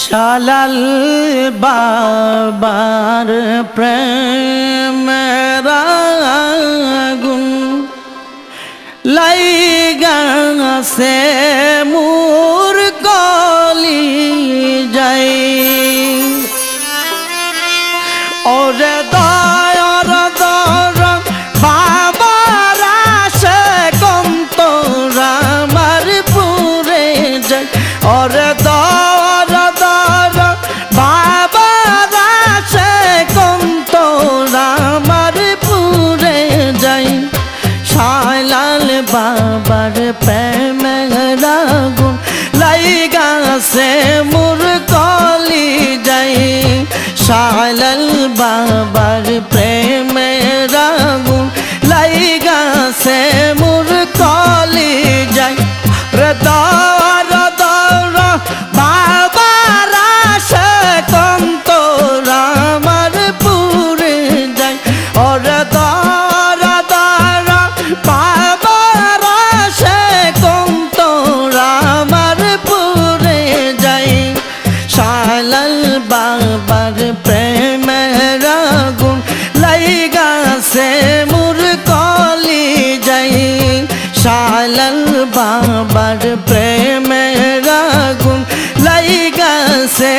শালাল বাবার প্রেমরাগুন লাইগাছে মু দয়াল বাবার প্রেমে রাগুন লাইগা সে মুর কলি যাই রে শালাল বাবার প্রেমের আগুন লাইগাছে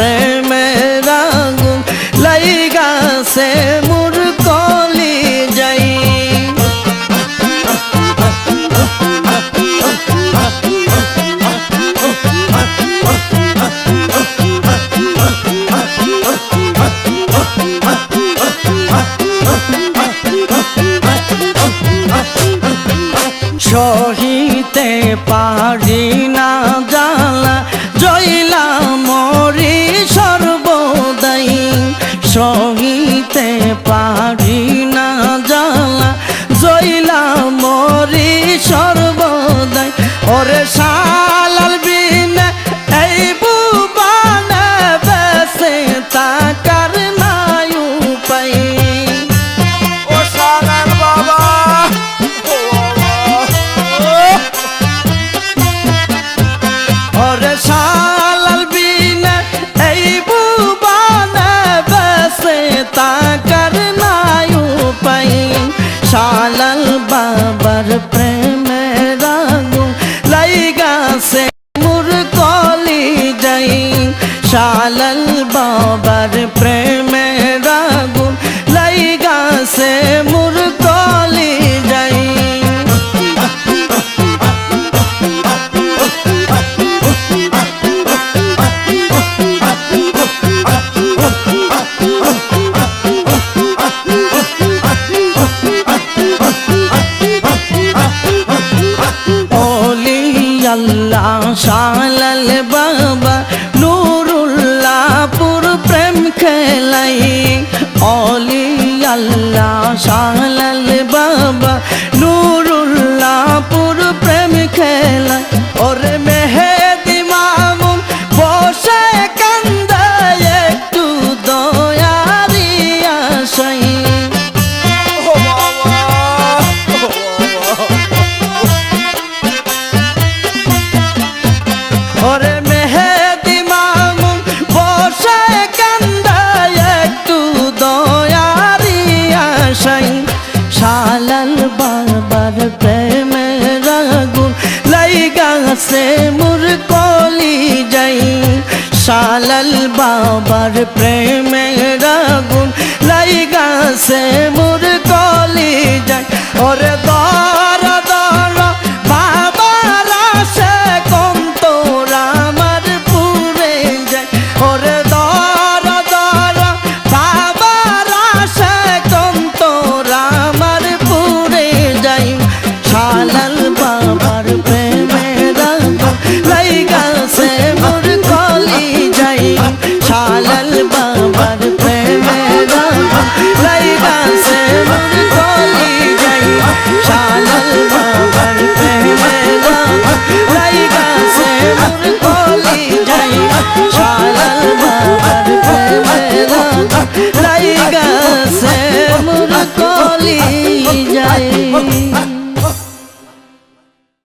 প্রেমের আগুন লাইগাছে মোর কলি যাই। সহিতে পারি না। পারি না জ্বালা জইলা মরি সর্বদাই। ওরে সা শালাল বাবার প্রেম কাঁপছে মোর কলি যাই শালাল বাবার প্রেমের আগুন লাই গাছে মোর কলি যাই ওরে